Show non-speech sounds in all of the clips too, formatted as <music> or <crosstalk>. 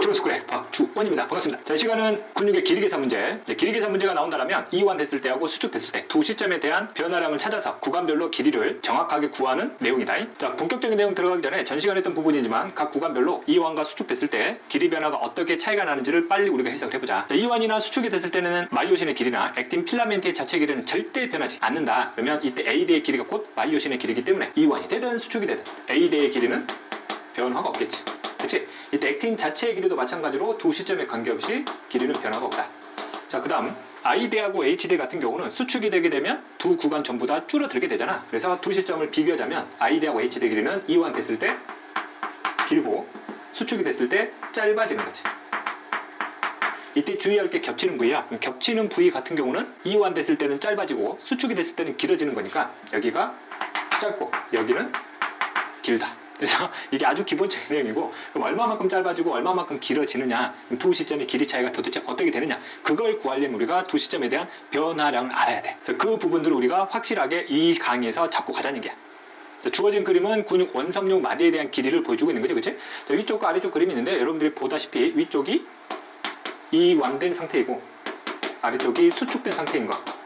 조선스쿨의 박주원입니다. 반갑습니다. 자, 이 시간은 근육의 길이 계산 문제. 네, 길이 계산 문제가 나온다면 이완 됐을 때하고 수축 됐을 때 두 시점에 대한 변화량을 찾아서 구간별로 길이를 정확하게 구하는 내용이다. 자, 본격적인 내용 들어가기 전에 전 시간에 했던 부분이지만 각 구간별로 이완과 수축 됐을 때 길이 변화가 어떻게 차이가 나는지를 빨리 우리가 해석을 해보자. 자, 이완이나 수축이 됐을 때는 마이오신의 길이나 액틴 필라멘트의 자체 길이는 절대 변하지 않는다. 그러면 이때 A대의 길이가 곧 마이오신의 길이기 때문에 이완이 되든 수축이 되든 A대의 길이는 변화가 없겠지. 그렇지? 이때 액틴 자체의 길이도 마찬가지로 두 시점에 관계없이 길이는 변화가 없다. 자, 그 다음 I대하고 H대 같은 경우는 수축이 되게 되면 두 구간 전부 다 줄어들게 되잖아. 그래서 두 시점을 비교하자면 I대하고 H대 길이는 이완 됐을 때 길고 수축이 됐을 때 짧아지는 거지. 이때 주의할 게 겹치는 부위야. 겹치는 부위 같은 경우는 이완 됐을 때는 짧아지고 수축이 됐을 때는 길어지는 거니까 여기가 짧고 여기는 길다. 그래서 <laughs> 이게 아주 기본적인 내용이고 그럼 얼마만큼 짧아지고 얼마만큼 길어지느냐 두 시점의 길이 차이가 도대체 어떻게 되느냐 그걸 구하려면 우리가 두 시점에 대한 변화량을 알아야 돼. 그래서 그 부분들을 우리가 확실하게 이 강의에서 잡고 가자는. 자, 주어진 그림은 근육 원섬유 마디에 대한 길이를 보여주고 있는 거죠, 그치? 자, 위쪽과 아래쪽 그림이 있는데 여러분들이 보다시피 위쪽이 이완된 상태이고 아래쪽이 수축된 상태인 거.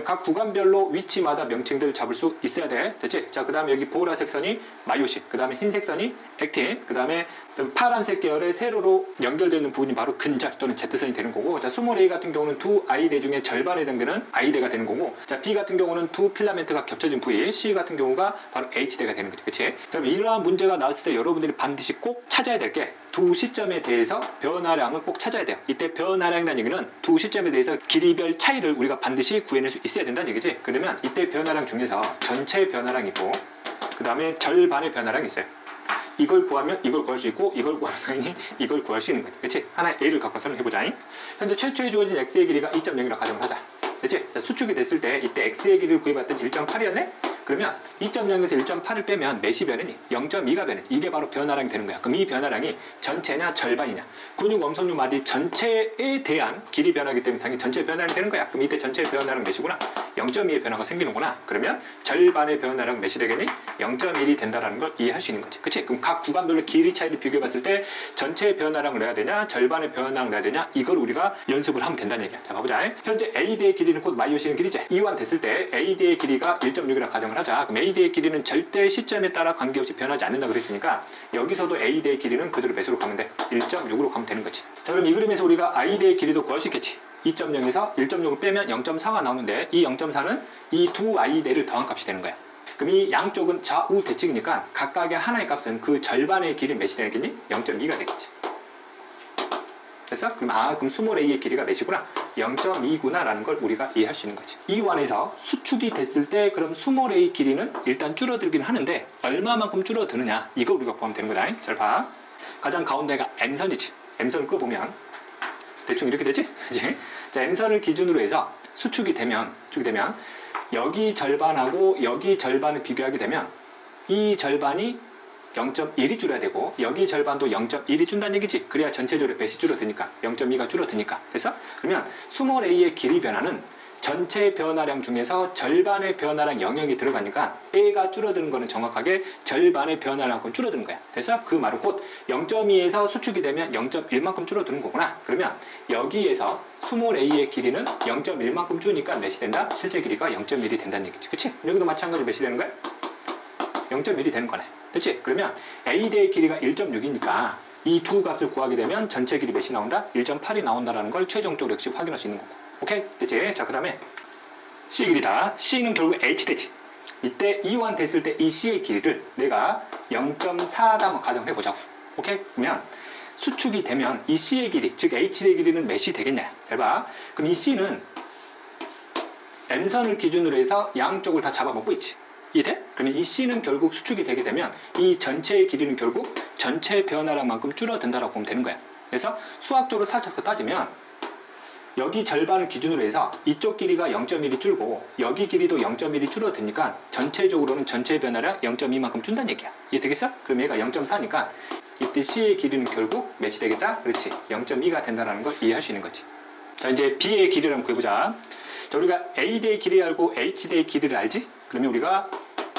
각 구간별로 위치마다 명칭들을 잡을 수 있어야 돼. 됐지? 자, 그 다음에 여기 보라색 선이 마이오신, 그 다음에 흰색 선이 액틴, 그 다음에 파란색 계열의 세로로 연결되는 부분이 바로 근절 또는 Z선이 되는 거고, 자, 스몰 A 같은 경우는 두 I대 중에 절반에 해당되는 I대가 되는 거고, 자, B 같은 경우는 두 필라멘트가 겹쳐진 부위, C 같은 경우가 바로 H대가 되는 거지. 그치? 자, 그럼 이러한 문제가 나왔을 때 여러분들이 반드시 꼭 찾아야 될 게 두 시점에 대해서 변화량을 꼭 찾아야 돼요. 이때 변화량이라는 얘기는 두 시점에 대해서 길이별 차이를 우리가 반드시 구해낼 수 있어야 된다는 얘기지. 그러면 이때 변화량 중에서 전체 변화량이고 그 다음에 절반의 변화량이 있어요. 이걸 구하면 이걸 구할 수 있고 이걸 구하면 <laughs> 이걸 구할 수 있는 거지. 그렇지? 하나의 A를 갖고 설명해보자. 현재 최초에 주어진 X의 길이가 2.0이라고 가정을 하자. 그렇지? 자, 수축이 됐을 때 이때 X의 길이를 구해봤더니 1.8이었네? 그러면 2.0에서 1.8을 빼면 몇이 변하니? 0.2가 변해. 이게 바로 변화량이 되는 거야. 그럼 이 변화량이 전체냐 절반이냐? 근육 원섬유 마디 전체에 대한 길이 변화기 때문에 당연히 전체 변화량이 되는 거야. 그럼 이때 전체 변화량 몇이구나? 0.2의 변화가 생기는구나. 그러면 절반의 변화량 몇이 되겠니? 0.1이 된다라는 걸 이해할 수 있는 거지. 그치? 그럼 각 구간별로 길이 차이를 비교해 봤을 때 전체의 변화량을 내야 되냐? 절반의 변화량을 내야 되냐? 이걸 우리가 연습을 하면 된다는 얘기야. 자, 봐보자. 현재 AD의 길이는 곧 마이오신의 길이지. 이완 됐을 때 AD의 길이가 1.6이라 가정 을 하자. 그럼 AD의 길이는 절대 시점에 따라 관계없이 변하지 않는다 그랬으니까 여기서도 AD의 길이는 그대로 배수로 가면 돼. 1.6으로 가면 되는 거지. 자, 그럼 이 그림에서 우리가 ID의 길이도 구할 수 있겠지. 2.0에서 1.6을 빼면 0.4가 나오는데 이 0.4는 이 두 ID를 더한 값이 되는 거야. 그럼 이 양쪽은 좌우 대칭이니까 각각의 하나의 값은 그 절반의 길이 몇이 되겠니? 0.2가 되겠지. 됐어? 그럼 아 그럼 스몰 a의 길이가 몇이구나? 0.2구나 라는 걸 우리가 이해할 수 있는 거지. 이 완에서 수축이 됐을 때 그럼 스몰 a 길이는 일단 줄어들긴 하는데 얼마만큼 줄어드느냐 이거 우리가 구하면 되는 거다. 잘 봐. 가장 가운데가 m선이지. m선을 끄보면 대충 이렇게 되지? <laughs> 그지? 자 m선을 기준으로 해서 수축이 되면 수축이 되면 여기 절반하고 여기 절반을 비교하게 되면 이 절반이 0.1이 줄어야 되고 여기 절반도 0.1이 준다는 얘기지. 그래야 전체적으로 배시 줄어드니까 0.2가 줄어드니까. 됐어? 그러면 스몰 a의 길이 변화는 전체 변화량 중에서 절반의 변화량 영역이 들어가니까 a가 줄어드는 거는 정확하게 절반의 변화량만큼 줄어드는 거야. 그래서 그 말은 곧 0.2에서 수축이 되면 0.1만큼 줄어드는 거구나. 그러면 여기에서 스몰 a의 길이는 0.1만큼 줄으니까 몇이 된다? 실제 길이가 0.1이 된다는 얘기지. 그치? 여기도 마찬가지로 몇이 되는 거야? 0.1이 되는 거네. 됐지? 그러면 A대의 길이가 1.6이니까 이 두 값을 구하게 되면 전체 길이 몇이 나온다? 1.8이 나온다는 걸 최종적으로 역시 확인할 수 있는 거고. 오케이? 됐지? 자, 그 다음에 C 길이다. C는 결국 H대지. 이때 이완 됐을 때 이 C의 길이를 내가 0.4다 가정해 보자고. 오케이? 그러면 수축이 되면 이 C의 길이, 즉 H의 길이는 몇이 되겠냐? 잘 봐. 그럼 이 C는 M선을 기준으로 해서 양쪽을 다 잡아먹고 있지. 이해돼? 그러면 이 C는 결국 수축이 되게 되면 이 전체의 길이는 결국 전체 변화량만큼 줄어든다라고 보면 되는 거야. 그래서 수학적으로 살짝 더 따지면 여기 절반을 기준으로 해서 이쪽 길이가 0.1이 줄고 여기 길이도 0.1이 줄어드니까 전체적으로는 전체 변화량 0.2만큼 준다는 얘기야. 이해 되겠어? 그럼 얘가 0.4니까 이때 C의 길이는 결국 몇이 되겠다? 그렇지. 0.2가 된다는 걸 이해할 수 있는 거지. 자 이제 B의 길이를 한번 구해보자. 자 우리가 A대의 길이 알고 H대의 길이를 알지? 그러면 우리가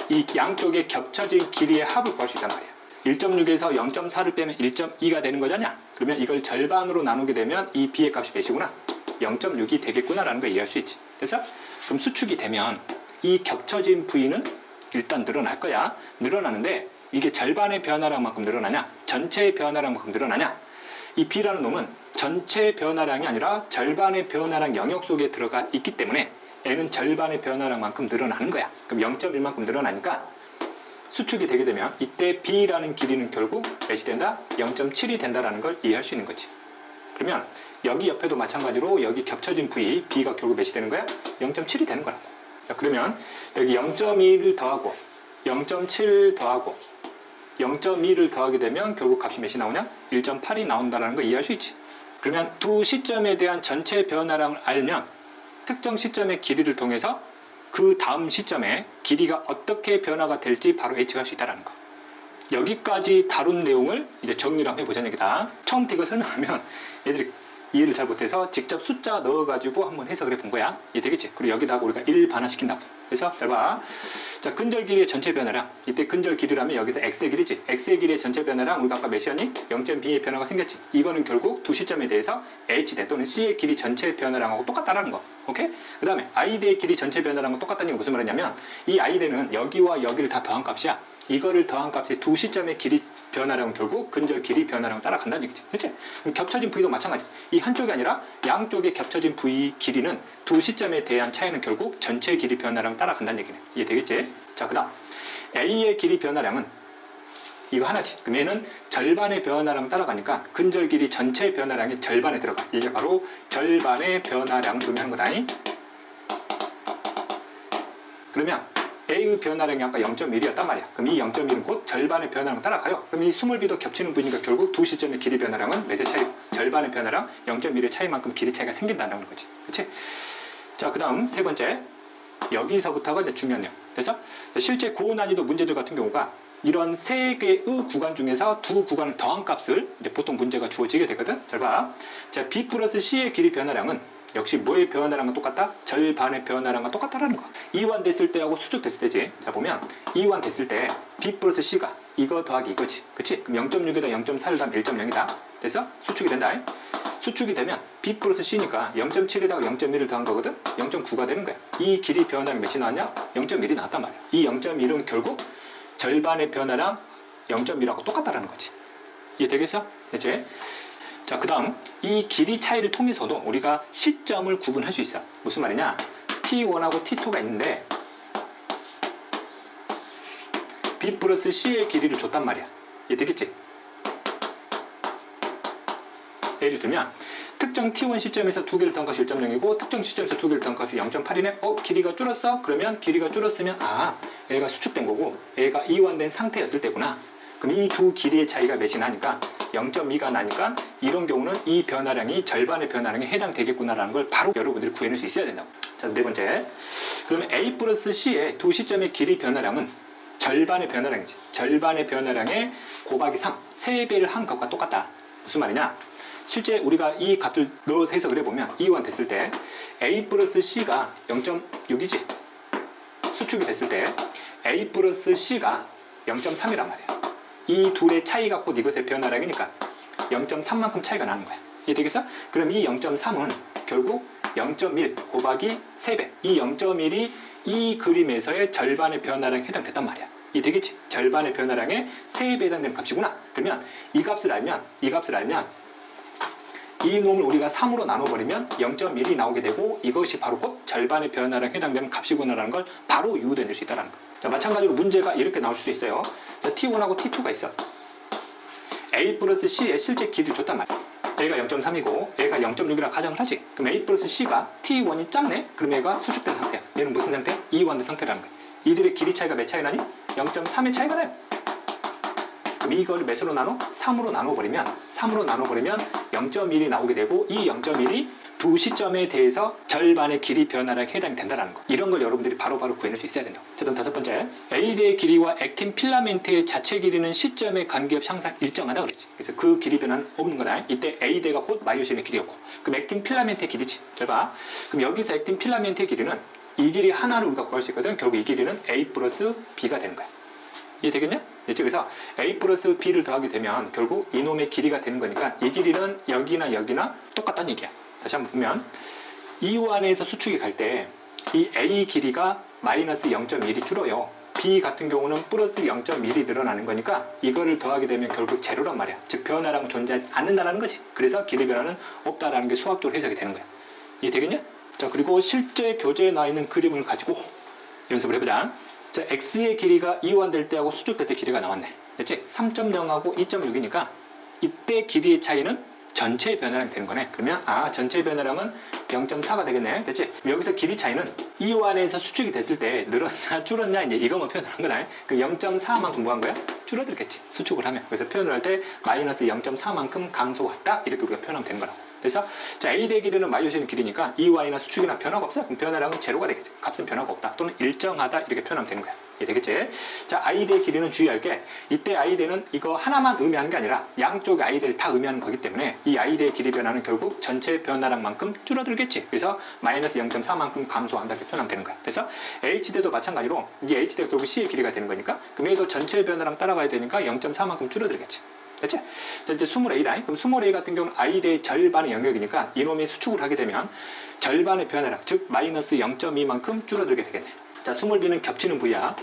이 양쪽에 겹쳐진 길이의 합을 구할 수 있단 말이야. 1.6에서 0.4를 빼면 1.2가 되는 거잖냐? 그러면 이걸 절반으로 나누게 되면 이 b의 값이 몇이구나? 0.6이 되겠구나라는 걸 이해할 수 있지. 됐어? 그럼 수축이 되면 이 겹쳐진 부위는 일단 늘어날 거야. 늘어나는데 이게 절반의 변화량만큼 늘어나냐? 전체의 변화량만큼 늘어나냐? 이 b라는 놈은 전체 변화량이 아니라 절반의 변화량 영역 속에 들어가 있기 때문에 얘는 절반의 변화량만큼 늘어나는 거야. 그럼 0.1만큼 늘어나니까 수축이 되게 되면 이때 b라는 길이는 결국 몇이 된다? 0.7이 된다라는 걸 이해할 수 있는 거지. 그러면 여기 옆에도 마찬가지로 여기 겹쳐진 부위 b가 결국 몇이 되는 거야? 0.7이 되는 거라고. 자, 그러면 여기 0.1을 더하고 0.7 더하고 0.2를 더하게 되면 결국 값이 몇이 나오냐? 1.8이 나온다는 걸 이해할 수 있지. 그러면 두 시점에 대한 전체 변화량을 알면 특정 시점의 길이를 통해서 그 다음 시점에 길이가 어떻게 변화가 될지 바로 예측할 수 있다는 거. 여기까지 다룬 내용을 이제 정리를 한번 해보자는 얘기다. 처음부터 이거 설명하면 얘들이 이해를 잘 못해서 직접 숫자 넣어가지고 한번 해석을 해본 거야. 이해 되겠지? 그리고 여기다가 우리가 1 반환시킨다고. 그래서 잘 봐. 자, 근절 길이의 전체 변화량. 이때 근절 길이라면 여기서 x의 길이지. x의 길이의 전체 변화량 우리가 아까 몇이었니? 0.b의 변화가 생겼지. 이거는 결국 두 시점에 대해서 h대 또는 c의 길이 전체 변화량하고 똑같다라는 거. 오케이? 그 다음에 i대의 길이 전체 변화량과 똑같다는 게 무슨 말이냐면 이 i대는 여기와 여기를 다 더한 값이야. 이거를 더한 값의 두 시점의 길이 변화량은 결국 근절 길이 변화량을 따라간다는 얘기지. 그렇지? 겹쳐진 부위도 마찬가지지. 이 한쪽이 아니라 양쪽의 겹쳐진 부위 길이는 두 시점에 대한 차이는 결국 전체 길이 변화량을 따라간다는 얘기네. 이해되겠지? 자, 그 다음. A의 길이 변화량은 이거 하나지. 그럼 얘는 절반의 변화량 따라가니까 근절 길이 전체 변화량이 절반에 들어가. 이게 바로 절반의 변화량을 의미하는 거다. 그러면 A의 변화량이 아까 0.1이었단 말이야. 그럼 이 0.1은 곧 절반의 변화량 따라가요. 그럼 이 스몰비도 겹치는 분이니까 결국 두 시점의 길이 변화량은 몇의 차이? 절반의 변화량 0.1의 차이만큼 길이 차이가 생긴다는 거지. 그렇지? 자, 그 다음 세 번째. 여기서부터가 이제 중요한 내용. 그래서 실제 고난이도 문제들 같은 경우가 이런 세 개의 구간 중에서 두 구간을 더한 값을 이제 보통 문제가 주어지게 되거든. 잘 봐. 자, B 플러스 C의 길이 변화량은 역시 뭐의 변화량과 똑같다? 절반의 변화량과 똑같다라는 거. 이완 됐을 때하고 수축 됐을 때지. 자 보면 이완 됐을 때 B 플러스 C가 이거 더하기 이거지. 그치? 그럼 0.6에다 0.4를 더하면 1.0이다. 됐어? 수축이 된다. 수축이 되면 B 플러스 C니까 0.7에다가 0.1을 더한 거거든? 0.9가 되는 거야. 이 길이 변화량 몇이 나왔냐? 0.1이 나왔단 말이야. 이 0.1은 결국 절반의 변화량 0.1하고 똑같다라는 거지. 이해 되겠어? 됐지? 자, 그 다음 이 길이 차이를 통해서도 우리가 시점을 구분할 수 있어. 무슨 말이냐? T1하고 T2가 있는데 B 플러스 C의 길이를 줬단 말이야. 이해 되겠지? 예를 들면 특정 T1 시점에서 두 개를 더한 값이 1.0이고 특정 시점에서 두 개를 더한 값이 0.8이네. 어, 길이가 줄었어? 그러면 길이가 줄었으면 아, 얘가 수축된 거고 얘가 이완된 상태였을 때구나. 그럼 이 두 길이의 차이가 몇이 나니까 0.2가 나니까 이런 경우는 이 변화량이 절반의 변화량에 해당되겠구나라는 걸 바로 여러분들이 구해낼 수 있어야 된다고. 자, 네 번째. 그러면 A 플러스 C의 두 시점의 길이 변화량은 절반의 변화량이지. 절반의 변화량의 곱하기 3, 3배를 한 것과 똑같다. 무슨 말이냐? 실제 우리가 이 값을 넣어서 해석을 해보면 이완 됐을 때 A 플러스 C가 0.6이지. 수축이 됐을 때 A 플러스 C가 0.3이란 말이야. 이 둘의 차이가 곧 이것의 변화량이니까 0.3만큼 차이가 나는 거야. 이해되겠어? 그럼 이 0.3은 결국 0.1 곱하기 3배. 이 0.1이 이 그림에서의 절반의 변화량에 해당됐단 말이야. 이해되겠지? 절반의 변화량에 3배 해당되는 값이구나. 그러면 이 값을 알면, 이 값을 알면 이 놈을 우리가 3으로 나눠버리면 0.1이 나오게 되고 이것이 바로 곧 절반의 변화량에 해당되는 값이구나라는 걸 바로 유도해낼 수 있다는 거. 자, 마찬가지로 문제가 이렇게 나올 수도 있어요. 자, T1하고 T2가 있어. A 플러스 C의 실제 길이를 줬단 말이야. A가 0.3이고 A가 0.6이라 가정을 하지. 그럼 A 플러스 C가 T1이 작네? 그럼 얘가 수축된 상태야. 얘는 무슨 상태? 이완된 상태라는 거야. 이들의 길이 차이가 몇 차이 나니? 0.3의 차이가 나요. 그럼 이거를 몇으로 나눠? 3으로 나눠버리면 3으로 나눠버리면 0.1이 나오게 되고 이 0.1이 두 시점에 대해서 절반의 길이 변화량에 해당이 된다는 거. 이런 걸 여러분들이 바로바로 구해낼 수 있어야. 자, 그럼 다섯 번째. AD의 길이와 액틴 필라멘트의 자체 길이는 시점에 관계없이 항상 일정하다 그랬지. 그래서 그 길이 변화는 없는 거다. 이때 AD가 곧 마이오신의 길이였고. 그럼 액틴 필라멘트의 길이지. 잘 봐. 그럼 여기서 액틴 필라멘트의 길이는 이 길이 하나를 우리가 구할 수 있거든. 결국 이 길이는 A 플러스 B가 되는 거야. 이해되겠냐? 네, 그래서 A 플러스 B를 더하게 되면 결국 이놈의 길이가 되는 거니까 이 길이는 여기나 여기나 똑같다는 얘기야. 다시 한번 보면 이완에서 수축이 갈 때 이 A 길이가 마이너스 0.1이 줄어요. B 같은 경우는 플러스 0.1이 늘어나는 거니까 이거를 더하게 되면 결국 제로란 말이야. 즉 변화량은 존재하지 않는다는 거지. 그래서 길이 변화는 없다라는 게 수학적으로 해석이 되는 거야. 이해 되겠냐? 자 그리고 실제 교재에 나와 있는 그림을 가지고 연습을 해보자. 자 x의 길이가 이완될 때하고 수축될 때 길이가 나왔네. 됐지? 3.0하고 2.6이니까 이때 길이의 차이는 전체 변화량 되는 거네. 그러면 아 전체 변화량은 0.4가 되겠네. 됐지? 여기서 길이 차이는 이완에서 수축이 됐을 때 늘었냐 줄었냐 이제 이것만 표현하는 거다. 그 0.4만큼 뭐한 거야? 줄어들겠지. 수축을 하면. 그래서 표현을 할 때 마이너스 0.4만큼 감소했다 이렇게 우리가 표현하면 되는 거라고. 그래서 자 A 대 길이는 마이너스는 길이니까 이완이나 수축이나 변화가 없어요. 그럼 변화량은 제로가 되겠지. 값은 변화가 없다. 또는 일정하다 이렇게 표현하면 되는 거야. 이해 되겠지? 자대 길이는 주의할 게 이때 대는 이거 하나만 의미하는 게 아니라 양쪽 대를 다 의미하는 거기 때문에 이대 길이 변화는 결국 전체 변화량만큼 줄어들겠지. 그래서 마이너스 0.4만큼 감소한다 이렇게 표현하면 되는 거야. 그래서 H 대도 마찬가지로 이게 H 대가 결국 C의 길이가 되는 거니까 얘도 전체 변화량 따라가야 되니까 0.4만큼 줄어들겠지. 됐지? 자, 이제 20A다. 그럼 20A 같은 경우는 I대의 절반의 영역이니까 이놈이 수축을 하게 되면 절반의 변화량, 즉 마이너스 0.2만큼 줄어들게 되겠네. 자, 20B는 겹치는 부위야.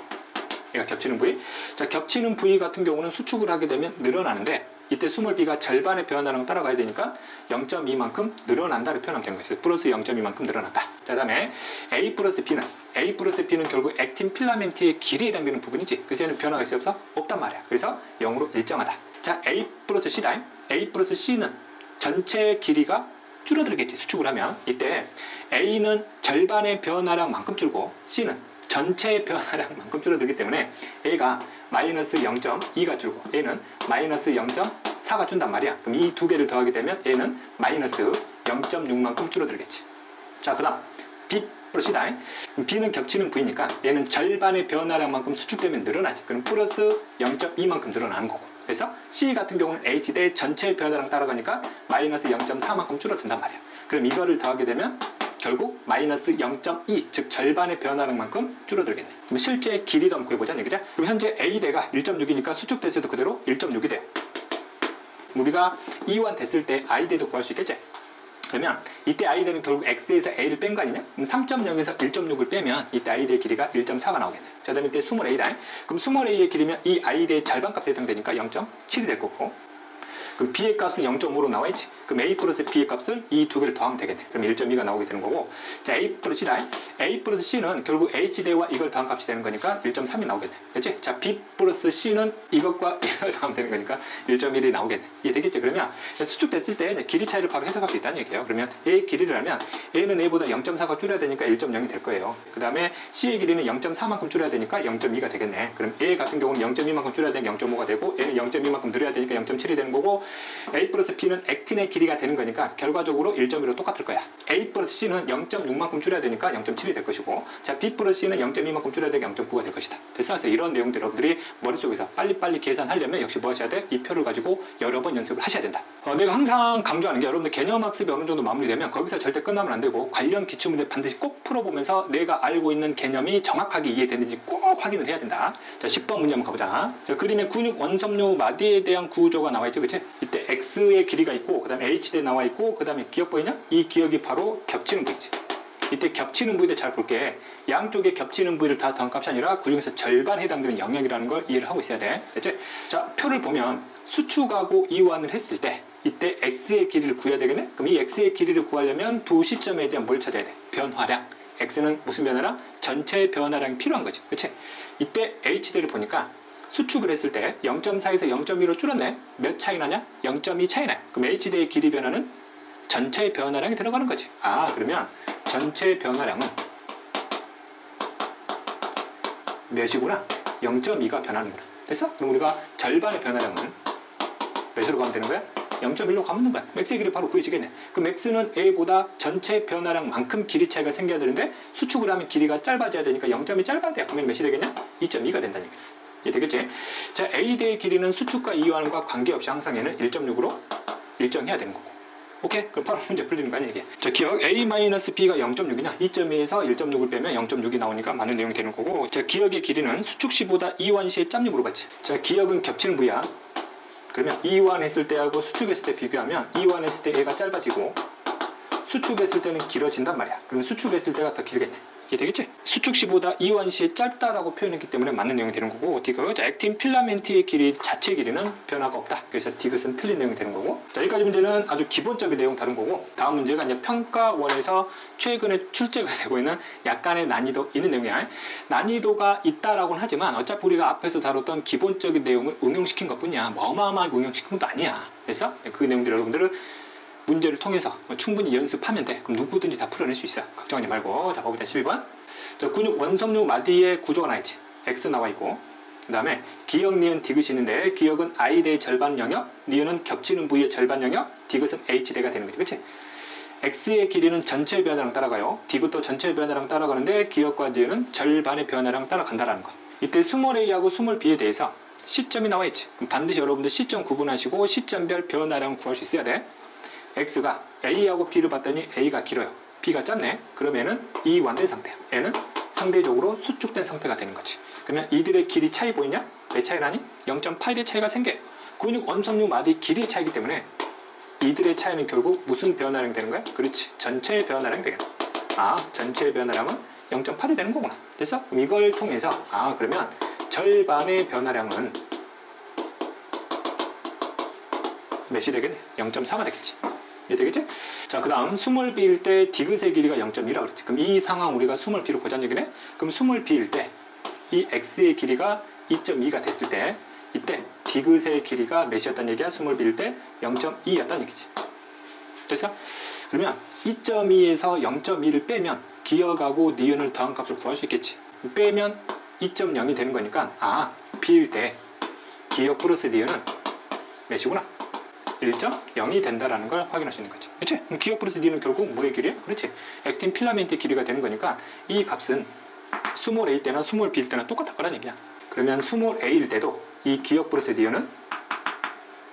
얘가 겹치는 부위. 자, 겹치는 부위 같은 경우는 수축을 하게 되면 늘어나는데 이때 20B가 절반의 변화량 따라가야 되니까 0.2만큼 늘어난다를 표현하면 되는 거죠. 플러스 0.2만큼 늘어난다. 자, 다음에 A 플러스 B는 A 플러스 B는 결국 액틴 필라멘트의 길이에 해당되는 부분이지. 그래서 얘는 변화가 있어 없어? 없단 말이야. 그래서 0으로 일정하다. 자, A 플러스 C다. A 플러스 C는 전체 길이가 줄어들겠지. 수축을 하면. 이때 A는 절반의 변화량만큼 줄고 C는 전체 변화량만큼 줄어들기 때문에 A가 마이너스 0.2가 줄고 A는 마이너스 0.4가 준단 말이야. 그럼 이 두 개를 더하게 되면 A는 마이너스 0.6만큼 줄어들겠지. 자, 그 다음 B 플러스 C다. B는 겹치는 부위니까 얘는 절반의 변화량만큼 수축되면 늘어나지. 그럼 플러스 0.2만큼 늘어나는 거고. 그래서 C 같은 경우는 H 대 전체 변화량 따라가니까 마이너스 0.4만큼 줄어든단 말이야. 그럼 이거를 더하게 되면 결국 마이너스 0.2, 즉 절반의 변화량만큼 줄어들겠네. 그럼 실제 길이도 한번 구해보자, 그죠? 그럼 현재 A대가 1.6이니까 수축됐을 때 그대로 1.6이 돼. 우리가 이완 됐을 때 I대도 구할 수 있겠지? 그러면 이때 I대는 결국 X에서 A를 뺀 거 아니냐? 그럼 3.0에서 1.6을 빼면 이때 I대의 길이가 1.4가 나오겠네. 자, 그다음에 이때 20A다. 그럼 20A의 길이면 이 I대의 절반 값에 해당되니까 0.7이 될 거고. 그럼 B의 값은 0.5로 나와 있지. 그럼 A 플러스 B의 값을 이 두 개를 더하면 되겠네. 그럼 1.2가 나오게 되는 거고. 자, A 플러스 C다. A 플러스 C는 결국 H대와 이걸 더한 값이 되는 거니까 1.3이 나오겠네. 됐지? 자, B 플러스 C는 이것과 <laughs> 이걸 더하면 되는 거니까 1.1이 나오겠네. 이해 되겠죠? 그러면 수축됐을 때 길이 차이를 바로 해석할 수 있다는 얘기예요. 그러면 A 길이를 알면 A는 A보다 0.4가 줄여야 되니까 1.0이 될 거예요. 그 다음에 C의 길이는 0.4만큼 줄여야 되니까 0.2가 되겠네. 그럼 A 같은 경우는 0.2만큼 줄여야 되니까 0.5가 되고 A는 0.2만큼 늘려야 되니까 0.7이 되는 거고 A 플러스 B는 액틴의 길이가 되는 거니까 결과적으로 1.1로 똑같을 거야. A 플러스 C는 0.6만큼 줄여야 되니까 0.7이 될 것이고 자 B 플러스 C는 0.2만큼 줄여야 되니까 0.9가 될 것이다. 됐어? 그래서 이런 내용들 여러분들이 머릿속에서 빨리빨리 계산하려면 역시 뭐 하셔야 돼? 이 표를 가지고 여러 번 연습을 하셔야 된다. 어, 내가 항상 강조하는 게 여러분들 개념 학습이 어느 정도 마무리되면 거기서 절대 끝나면 안 되고 관련 기출 문제 반드시 꼭 풀어보면서 내가 알고 있는 개념이 정확하게 이해되는지 꼭 확인을 해야 된다. 자 10번 문제 한번 가보자. 자 그림에 근육 원섬유 마디에 대한 구조가 나와 있죠, 그치? 이때 X의 길이가 있고 그 다음에 H대 나와 있고 그 다음에 기억 보이냐? 이 기억이 바로 겹치는 부위지. 이때 겹치는 부위들 잘 볼게. 양쪽에 겹치는 부위를 다 더한 값이 아니라 그 중에서 절반 해당되는 영역이라는 걸 이해를 하고 있어야 돼. 됐지? 자, 표를 보면 수축하고 이완을 했을 때 이때 x의 길이를 구해야 되겠네? 그럼 이 x의 길이를 구하려면 두 시점에 대한 뭘 찾아야 돼? 변화량. x는 무슨 변화량? 전체 변화량이 필요한 거지. 그치? 이때 h대를 보니까 수축을 했을 때 0.4에서 0.2로 줄었네. 몇 차이 나냐? 0.2 차이 나요. 그럼 h대의 길이 변화는 전체 변화량이 들어가는 거지. 아, 그러면 전체 변화량은 몇이구나? 0.2가 변하는구나. 됐어? 그럼 우리가 절반의 변화량은 몇으로 가면 되는 거야? 0.1로 가면 되는 거야. 맥스의 길이 바로 구해지겠네. 그 맥스는 A보다 전체 변화량만큼 길이 차이가 생겨야 되는데 수축을 하면 길이가 짧아져야 되니까 0.2 짧아야 돼. 그러면 몇이 되겠냐? 2.2가 된다는 얘기야. 이해되겠지? 자, A 대의 길이는 수축과 이완과 관계없이 항상 얘는 1.6으로 일정해야 되는 거고. 오케이? 그럼 바로 <laughs> 문제 풀리는 거 아니야 이게? 자 기억. A-B가 0.6이냐? 2.2에서 1.6을 빼면 0.6이 나오니까 맞는 내용이 되는 거고. 자 기억의 길이는 수축시보다 이완시의 짬이 물어봤지 자 기억은 겹치는 부위야. 그러면 이완했을 때하고 수축했을 때 비교하면 이완했을 때 얘가 짧아지고 수축했을 때는 길어진단 말이야. 그러면 수축했을 때가 더 길겠네 이게 되겠지? 수축시보다 이완시에 짧다라고 표현했기 때문에 맞는 내용이 되는 거고 디귿 자, 액틴 필라멘트의 길이 자체 길이는 변화가 없다. 그래서 디귿은 틀린 내용이 되는 거고 자 여기까지 문제는 아주 기본적인 내용 다른 거고 다음 문제가 이제 평가원에서 최근에 출제가 <laughs> 되고 있는 약간의 난이도 있는 내용이야. 난이도가 있다라고는 하지만 어차피 우리가 앞에서 다뤘던 기본적인 내용을 응용시킨 것 뿐이야. 뭐 어마어마하게 응용시킨 것도 아니야. 그래서 그 내용들 여러분들을 문제를 통해서 충분히 연습하면 돼. 그럼 누구든지 다 풀어낼 수 있어. 걱정하지 말고. 자, 보자 12번. 자, 근육 원섬유 마디의 구조가 나와 있지. X 나와 있고. 그 다음에 기억, 니은, 디귿이 있는데 기억은 I대의 절반 영역, 니은은 겹치는 부위의 절반 영역, 디귿은 H대가 되는 거지. 그치? X의 길이는 전체 변화랑 따라가요. 디귿도 전체 변화랑 따라가는데 기억과 니은은 절반의 변화랑 따라간다라는 거. 이때 스몰 A하고 스몰 B에 대해서 시점이 나와 있지. 그럼 반드시 여러분들 시점 구분하시고 시점별 변화량 구할 수 있어야 돼. X가 a하고 b를 봤더니 a가 길어요. b가 짧네. 그러면은 이 완된 상태야. 얘는 상대적으로 수축된 상태가 되는 거지. 그러면 이들의 길이 차이 보이냐? 몇 차이 나니? 0.8의 차이가 생겨. 근육 원섬유 마디 길이의 차이기 때문에 이들의 차이는 결국 무슨 변화량 되는 거야? 그렇지. 전체 변화량 되겠다. 아, 전체 변화량은 0.8이 되는 거구나. 됐어? 그럼 이걸 통해서 아, 그러면 절반의 변화량은 몇이 되겠네? 0.4가 되겠지. 이해 되겠지? 자, 그 다음 숨을 비일 때 디귿의 길이가 0.2라고 그랬지. 그럼 이 상황 우리가 숨을 비로 보자는 얘기네? 그럼 숨을 비일 때 이 x의 길이가 2.2가 됐을 때 이때 디귿의 길이가 몇이었단 얘기야? 숨을 비일 때 0.2였단 얘기지. 됐어? 그러면 2.2에서 0.2를 빼면 기억하고 니은을 더한 값을 구할 수 있겠지. 빼면 2.0이 되는 거니까 아, 비일 때 기억 플러스 니은은 몇이구나? 1.0이 된다라는 걸 확인할 수 있는 거지. 그렇지? 기억 플러스 니는 결국 뭐의 길이야? 그렇지. 액틴 필라멘트의 길이가 되는 거니까 이 값은 스몰 A 때나 스몰 B일 때나 똑같을 거란 얘기야. 그러면 스몰 A일 때도 이 기억 플러스 니은은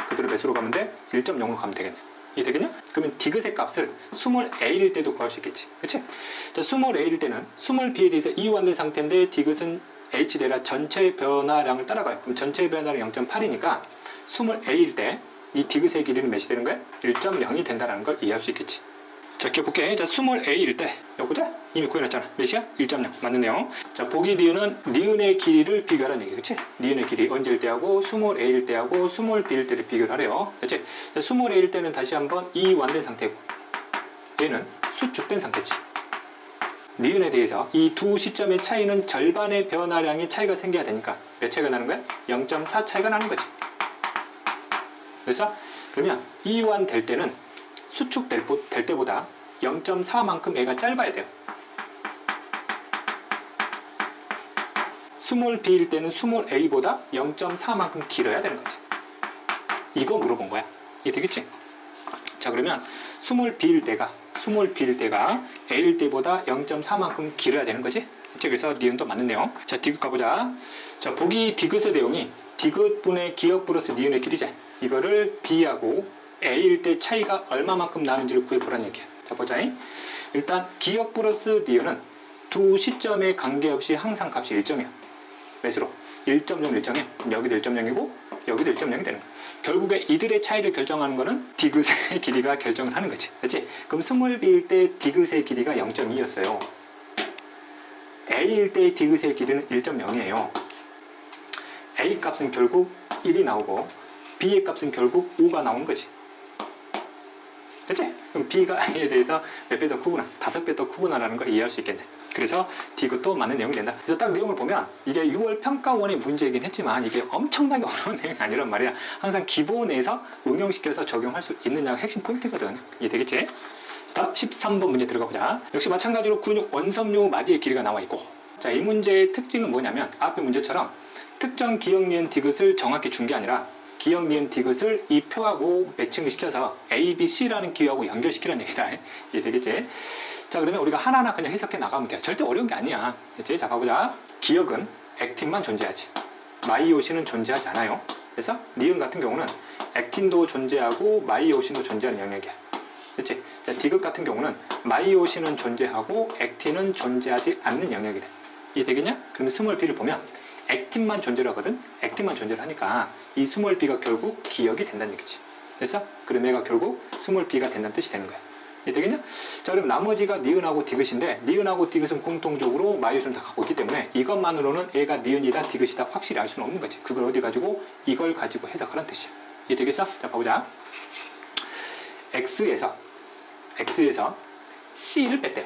그대로 몇으로 가면 돼? 1.0으로 가면 되겠네. 이해 되겠냐? 그러면 디귿의 값을 스몰 A일 때도 구할 수 있겠지. 그렇지? 자, 스몰 A일 때는 스몰 B에 대해서 이완된 상태인데 디귿은 H대라 전체 변화량을 따라가요. 그럼 전체 변화량 0.8이니까 스몰 A일 때 이 디귿의 길이는 몇이 되는 거야? 1.0이 된다는 걸 이해할 수 있겠지. 자, 이렇게 볼게. 자, 스몰 A일 때, 요거자? 이미 구해놨잖아. 몇이야? 1.0. 맞는데요. 자, 보기 니은은 니은의 길이를 비교하라는 얘기, 그치? 니은의 길이 언제일 때하고, 스몰 A일 때하고, 스몰 B일 때를 비교를 하래요. 그치? 자, 스몰 A일 때는 다시 한번 이 완된 상태고, 얘는 수축된 상태지. 니은에 대해서 이 두 시점의 차이는 절반의 변화량의 차이가 생겨야 되니까 몇 차이가 나는 거야? 0.4 차이가 나는 거지. 그래서 그러면 이완 될 때는 수축될 보- 될 때보다 0.4만큼 애가 짧아야 돼요. 스몰 B일 때는 스몰 A보다 0.4만큼 길어야 되는 거지. 이거 물어본 거야. 이게 되겠지? 자 그러면 스몰 B일 때가 스몰 B일 때가 A일 때보다 0.4만큼 길어야 되는 거지? 그래서 니은도 맞는 내용. 자 디귿 가보자. 자 보기 디귿의 내용이 디귿분의 기억 플러스 니은의 길이지. 이거를 B하고 A일 때 차이가 얼마만큼 나는지를 구해보라는 얘기야. 자 보자. 일단 기억 플러스 니은은 두 시점에 관계없이 항상 값이 일정해요. 몇으로? 1.0 일정해. 그럼 여기도 1.0이고 여기도 1.0이 되는 거야. 결국에 이들의 차이를 결정하는 거는 디귿의 <laughs> 길이가 결정을 하는 거지. 그렇지? 그럼 스몰 B일 때 디귿의 길이가 0.2였어요. A일 때 디귿의 길이는 1.0이에요. A 값은 결국 1이 나오고 B의 값은 결국 5가 나오는 거지. 됐지? 그럼 B가 <laughs> A에 대해서 몇 배 더 크구나, 다섯 배 더 크구나라는 걸 이해할 수 있겠네. 그래서 디귿도 맞는 내용이 된다. 그래서 딱 내용을 보면 이게 6월 평가원의 문제이긴 했지만 이게 엄청나게 <laughs> 어려운 내용이 아니란 말이야. 항상 기본에서 응용시켜서 적용할 수 있느냐가 핵심 포인트거든. 이해 되겠지? 다음 13번 문제 들어가 보자. 역시 마찬가지로 근육 원섬유 마디의 길이가 나와 있고 자, 이 문제의 특징은 뭐냐면 앞의 문제처럼 특정 기억 니은 디귿을 정확히 준 게 아니라 기억 니은 디귿을 이 표하고 매칭을 시켜서 A, B, C라는 기호하고 연결시키라는 얘기다. <laughs> 이해 되겠지? 자, 그러면 우리가 하나하나 그냥 해석해 나가면 돼요. 절대 어려운 게 아니야. 됐지? 자, 가보자. 기억은 액틴만 존재하지. 마이오신은 존재하지 않아요. 그래서 니은 같은 경우는 액틴도 존재하고 마이오신도 존재하는 영역이야. 그치? 자, 디귿 같은 경우는 마이오시는 존재하고 액틴은 존재하지 않는 영역이래. 이해 되겠냐? 그러면 스몰 b를 보면 액틴만 존재를 하거든? 액틴만 존재를 하니까 이 스몰 b가 결국 기억이 된다는 얘기지. 됐어? 그럼 얘가 결국 스몰 b가 된다는 뜻이 되는 거야. 이해되겠냐? 자, 그럼 나머지가 니은하고 디귿인데 니은하고 디귿은 공통적으로 마이오시를 다 갖고 있기 때문에 이것만으로는 얘가 니은이다 디귿이다 확실히 알 수는 없는 거지. 그걸 어디 가지고 이걸 가지고 해석하라는 뜻이야. 이해 되겠어? 자, 봐보자. x에서 x에서 c를 뺐대요.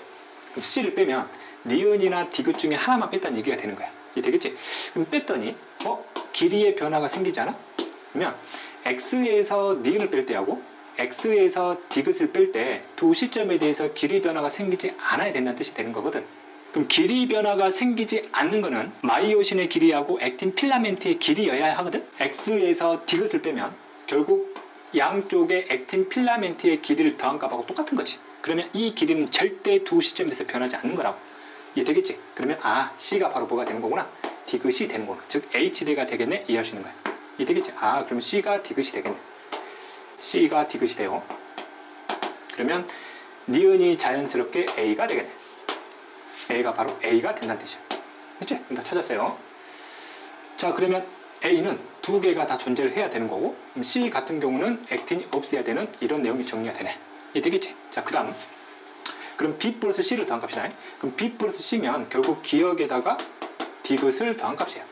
그럼 c를 빼면 니은이나 디귿 중에 하나만 뺐다는 얘기가 되는 거야. 이해 되겠지? 그럼 뺐더니 어 길이의 변화가 생기지 않아? 그러면 x에서 니은을 뺄 때하고 x에서 디귿을 뺄 때 두 시점에 대해서 길이 변화가 생기지 않아야 된다는 뜻이 되는 거거든. 그럼 길이 변화가 생기지 않는 거는 마이오신의 길이하고 액틴 필라멘트의 길이여야 하거든. x에서 디귿을 빼면 결국 양쪽의 액틴 필라멘트의 길이를 더한 값하고 똑같은 거지. 그러면 이 길이는 절대 두 시점에서 변하지 않는 거라고. 이해 되겠지? 그러면 아 C가 바로 뭐가 되는 거구나. 디귿이 되는 거구나. 즉 HD가 되겠네. 이해할 수 있는 거야. 이해 되겠지? 아 그러면 C가 디귿이 되겠네. C가 디귿이 돼요. 그러면 니은이 자연스럽게 A가 되겠네. A가 바로 A가 된다는 뜻이야. 그치? 그럼 다 찾았어요. 자 그러면 A는 두 개가 다 존재를 해야 되는 거고 그럼 C 같은 경우는 액틴이 없어야 되는 이런 내용이 정리가 되네. 이해 되겠지? 자, 그 다음. 그럼 B 플러스 C를 더한 값이다. 그럼 B 플러스 C면 결국 기억에다가 디귿을 더한 값이에요.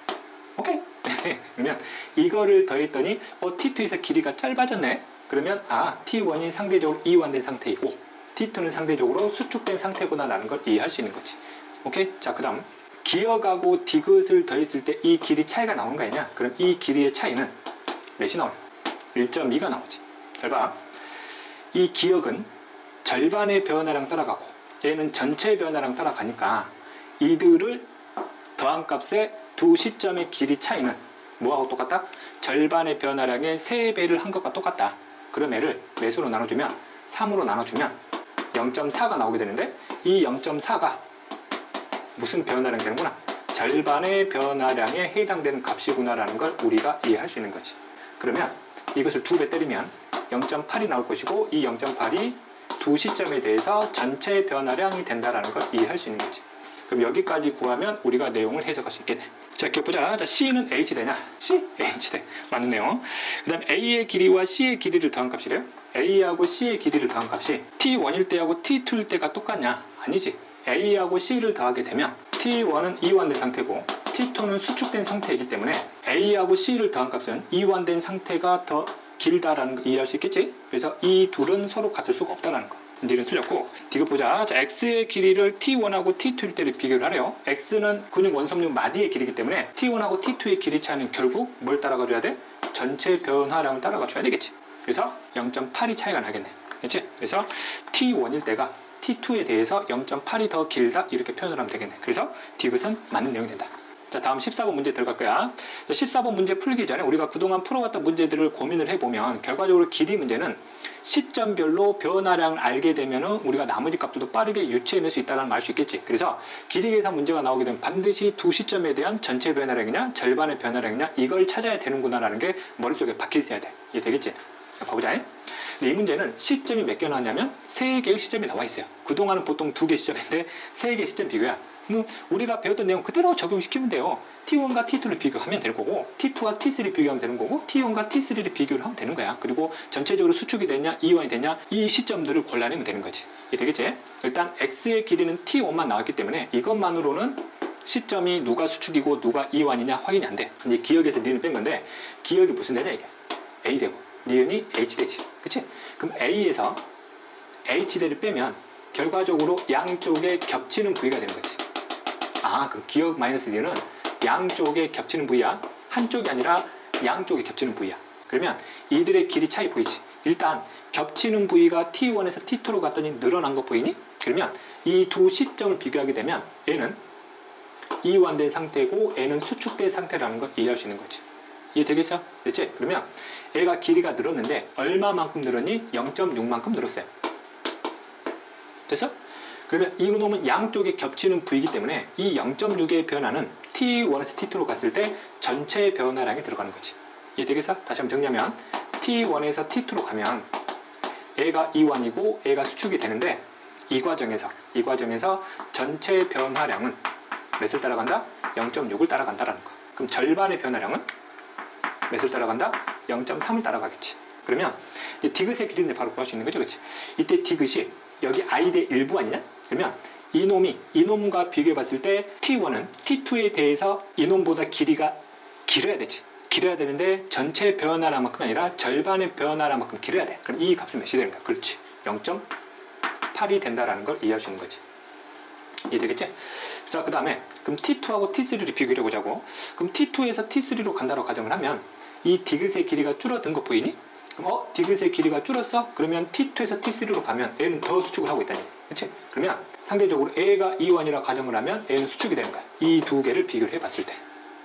오케이? <laughs> 그러면 이거를 더했더니 어, T2에서 길이가 짧아졌네. 그러면 아, T1이 상대적으로 이완된 상태이고 T2는 상대적으로 수축된 상태구나 라는 걸 이해할 수 있는 거지. 오케이? 자, 그 다음. 기억하고 디귿을 더했을 때 이 길이 차이가 나오는 거 아니냐? 그럼 이 길이의 차이는 몇이 나와요? 1.2가 나오지. 잘 봐. 이 기억은 절반의 변화랑 따라가고 얘는 전체 변화랑 따라가니까 이들을 더한 값의 두 시점의 길이 차이는 뭐하고 똑같다? 절반의 변화량의 3배를 한 것과 똑같다. 그럼 얘를 매수로 나눠주면 3으로 나눠주면 0.4가 나오게 되는데 이 0.4가 무슨 변화량 되는구나. 절반의 변화량에 해당되는 값이구나라는 걸 우리가 이해할 수 있는 거지. 그러면 이것을 두 배 때리면 0.8이 나올 것이고 이 0.8이 두 시점에 대해서 전체 변화량이 된다라는 걸 이해할 수 있는 거지. 그럼 여기까지 구하면 우리가 내용을 해석할 수 있겠네. 자, 기억 보자. 자, C는 H 되냐? C, H 돼. 맞네요. 그 다음 A의 길이와 C의 길이를 더한 값이래요. A하고 C의 길이를 더한 값이 T1일 때하고 T2일 때가 똑같냐? 아니지. A하고 C를 더하게 되면 T1은 이완된 상태고 T2는 수축된 상태이기 때문에 A하고 C를 더한 값은 이완된 상태가 더 길다라는 거 이해할 수 있겠지? 그래서 이 둘은 서로 같을 수가 없다라는 거. 니는 틀렸고 디귿 보자. 자, x의 길이를 t1하고 t2일 때를 비교를 하래요. x는 근육 원섬유 마디의 길이기 때문에 t1하고 t2의 길이 차이는 결국 뭘 따라가 줘야 돼? 전체 변화량을 따라가 줘야 되겠지. 그래서 0.8이 차이가 나겠네. 됐지? 그래서 t1일 때가 t2에 대해서 0.8이 더 길다 이렇게 표현을 하면 되겠네. 그래서 디귿은 맞는 내용이 된다. 자, 다음 14번 문제 들어갈 거야. 자, 14번 문제 풀기 전에 우리가 그동안 풀어왔던 문제들을 고민을 해보면 결과적으로 길이 문제는 시점별로 변화량을 알게 되면 우리가 나머지 값들도 빠르게 유추해낼 수 있다는 걸 알 수 있겠지. 그래서 길이 계산 문제가 나오게 되면 반드시 두 시점에 대한 전체 변화량이냐 절반의 변화량이냐 이걸 찾아야 되는구나라는 게 머릿속에 박혀 있어야 돼. 이해 되겠지? 자, 봐보자. 이 문제는 시점이 몇 개 나왔냐면 세 개의 시점이 나와 있어요. 그동안은 보통 두 개 시점인데 세 개 시점 비교야. 뭐 우리가 배웠던 내용 그대로 적용시키면 돼요. T1과 T2를 비교하면 되는 거고 T2와 T3를 비교하면 되는 거고 T1과 T3를 비교를 하면 되는 거야. 그리고 전체적으로 수축이 됐냐 이완이 됐냐 이 시점들을 골라내면 되는 거지. 이게 되겠지? 일단 X의 길이는 T1만 나왔기 때문에 이것만으로는 시점이 누가 수축이고 누가 이완이냐 확인이 안 돼. 이제 기억에서 니은 뺀 건데 기억이 무슨 되냐 이게 A 되고 니은이 H 되지. 그치? 그럼 A에서 H대를 빼면 결과적으로 양쪽에 겹치는 부위가 되는 거지. 아, 그럼 기억 마이너스 니은 양쪽에 겹치는 부위야. 한쪽이 아니라 양쪽에 겹치는 부위야. 그러면 이들의 길이 차이 보이지? 일단 겹치는 부위가 T1에서 T2로 갔더니 늘어난 거 보이니? 그러면 이 두 시점을 비교하게 되면 얘는 이완된 상태고 얘는 수축된 상태라는 걸 이해할 수 있는 거지. 이해 되겠어? 됐지? 그러면 얘가 길이가 늘었는데 얼마만큼 늘었니? 0.6만큼 늘었어요. 됐어? 그러면 이놈은 양쪽에 겹치는 부위이기 때문에 이 0.6의 변화는 T1에서 T2로 갔을 때 전체 변화량이 들어가는 거지. 이해되겠어? 다시 한번 정리하면 T1에서 T2로 가면 A가 이완이고 A가 수축이 되는데 이 과정에서 이 과정에서 전체 변화량은 몇을 따라간다? 0.6을 따라간다라는 거. 그럼 절반의 변화량은 몇을 따라간다? 0.3을 따라가겠지. 그러면 이 디귿의 길이인데 바로 구할 수 있는 거죠, 그렇지? 이때 디귿이 여기 i 대 1부 아니냐? 그러면 이놈이 이놈과 비교해 봤을 때 t1은 t2에 대해서 이놈보다 길이가 길어야 되지. 길어야 되는데 전체 변화량만큼 아니라 절반의 변화량만큼 길어야 돼. 그럼 이 값은 몇이 되는 거야? 그렇지. 0.8이 된다라는 걸 이해할 수 있는 거지. 이해되겠지? 자, 그 다음에 그럼 T2하고 T3를 비교해 보자고. 그럼 T2에서 T3로 간다고 가정을 하면 이 디귿의 길이가 줄어든 거 보이니? 그럼 어? 디귿의 길이가 줄었어? 그러면 T2에서 T3로 가면 A는 더 수축을 하고 있다니. 그렇지? 그러면 상대적으로 A가 이완이라 가정을 하면 A는 수축이 되는 거야. 이 두 개를 비교를 해 봤을 때.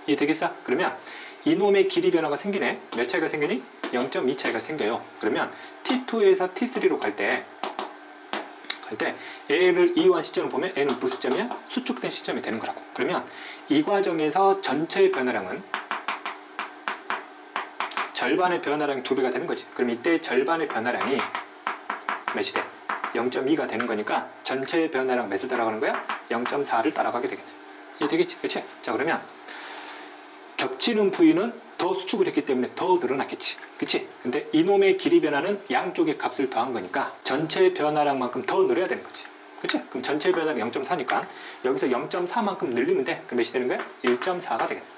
이해 되겠어? 그러면 이놈의 길이 변화가 생기네. 몇 차이가 생기니? 0.2 차이가 생겨요. 그러면 T2에서 T3로 갈때할때 A를 이완 시점을 보면 A는 무슨 시점이야? 수축된 시점이 되는 거라고. 그러면 이 과정에서 전체 변화량은 절반의 변화량이 두 배가 되는 거지. 그럼 이때 절반의 변화량이 몇이 돼? 0.2가 되는 거니까 전체 변화량 몇을 따라가는 거야? 0.4를 따라가게 되겠네. 이해 되겠지? 그렇지? 자 그러면 겹치는 부위는 더 수축을 했기 때문에 더 늘어났겠지. 그치? 근데 이놈의 길이 변화는 양쪽의 값을 더한 거니까 전체 변화량만큼 더 늘어야 되는 거지. 그치? 그럼 전체 변화량 0.4니까 여기서 0.4만큼 늘리면 돼. 그럼 몇이 되는 거야? 1.4가 되겠네.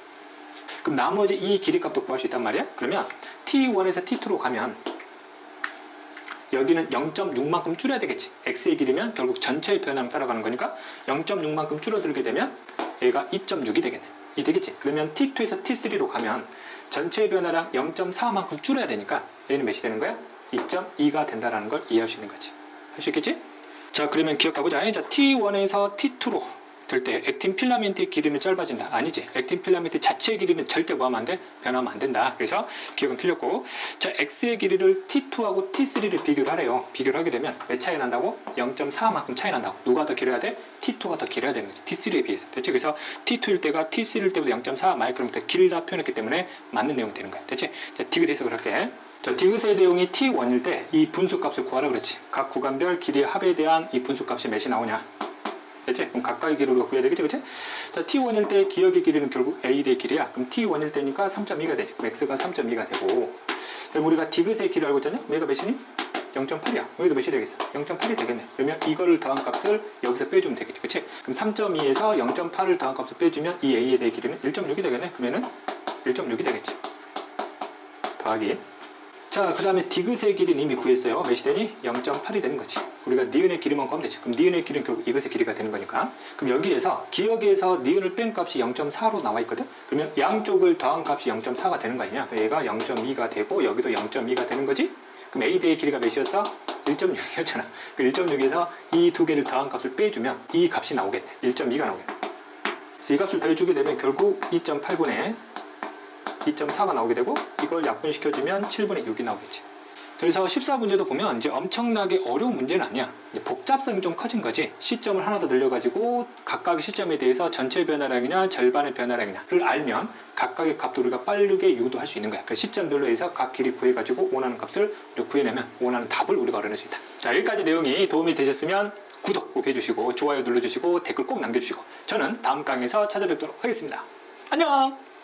그럼 나머지 이 길이 값도 구할 수 있단 말이야? 그러면 T1에서 T2로 가면 여기는 0.6만큼 줄여야 되겠지. x의 길이면 결국 전체의 변화량 따라가는 거니까 0.6만큼 줄어들게 되면 얘가 2.6이 되겠네. 이 되겠지. 그러면 T2에서 T3로 가면 전체 변화량 0.4만큼 줄여야 되니까 얘는 몇이 되는 거야? 2.2가 된다라는 걸 이해할 수 있는 거지. 할 수 있겠지? 자, 그러면 기억해보자. 자, T1에서 T2로 될때 액틴 필라멘트의 길이는 짧아진다. 아니지. 액틴 필라멘트 자체의 길이는 절대 뭐하면 안 돼? 변하면 안 된다. 그래서 기억은 틀렸고. 자, X의 길이를 T2하고 T3를 비교를 하래요. 비교를 하게 되면 몇 차이 난다고? 0.4만큼 차이 난다고. 누가 더 길어야 돼? T2가 더 길어야 되는 거지. T3에 비해서. 됐지? 그래서 T2일 때가 T3일 때보다 0.4 마이크로미터 길다 표현했기 때문에 맞는 내용이 되는 거야. 됐지? 자, 디귿 해석을 할게. 자, 디귿의 내용이 T1일 때 이 분수값을 구하라 그랬지. 각 구간별 길이의 합에 대한 이 분수값이 몇이 나오냐. 됐지? 그럼 각각의 길이로 구해야 되겠지, 그치? 자, T1일 때 기억의 길이는 결국 A 대 길이야. 그럼 T1일 때니까 3.2가 되지. X가 3.2가 되고. 그럼 우리가 디귿의 길이 알고 있잖냐? 얘가 몇이니? 0.8이야. 여기도 몇이 되겠어? 0.8이 되겠네. 그러면 이거를 더한 값을 여기서 빼주면 되겠지, 그치? 그럼 3.2에서 0.8을 더한 값을 빼주면 이 A에 대해 길이는 1.6이 되겠네. 그러면은 1.6이 되겠지. 더하기. 자, 그 다음에 디귿의 길이는 이미 구했어요. 몇이 되니? 0.8이 되는 거지. 우리가 니은의 길이만 구하면 되지. 그럼 니은의 길이는 결국 이것의 길이가 되는 거니까. 그럼 여기에서 기억에서 니은을 뺀 값이 0.4로 나와 있거든? 그러면 양쪽을 더한 값이 0.4가 되는 거 아니냐? 그럼 얘가 0.2가 되고 여기도 0.2가 되는 거지? 그럼 A 대의 길이가 몇이었어? 1.6이었잖아. 그 1.6에서 이 두 개를 더한 값을 빼주면 이 값이 나오겠네. 1.2가 나오겠네. 그래서 이 값을 더해주게 되면 결국 2.8분의 2.4가 나오게 되고 이걸 약분시켜주면 7분의 6이 나오겠지. 그래서 14문제도 보면 이제 엄청나게 어려운 문제는 아니야. 복잡성이 좀 커진 거지. 시점을 하나 더 늘려가지고 각각의 시점에 대해서 전체 변화량이냐 절반의 변화량이냐를 알면 각각의 값도 우리가 빠르게 유도할 수 있는 거야. 그래서 시점별로 해서 각 길이 구해가지고 원하는 값을 구해내면 원하는 답을 우리가 얻어낼 수 있다. 자 여기까지 내용이 도움이 되셨으면 구독 꼭 해주시고 좋아요 눌러주시고 댓글 꼭 남겨주시고 저는 다음 강의에서 찾아뵙도록 하겠습니다. 안녕!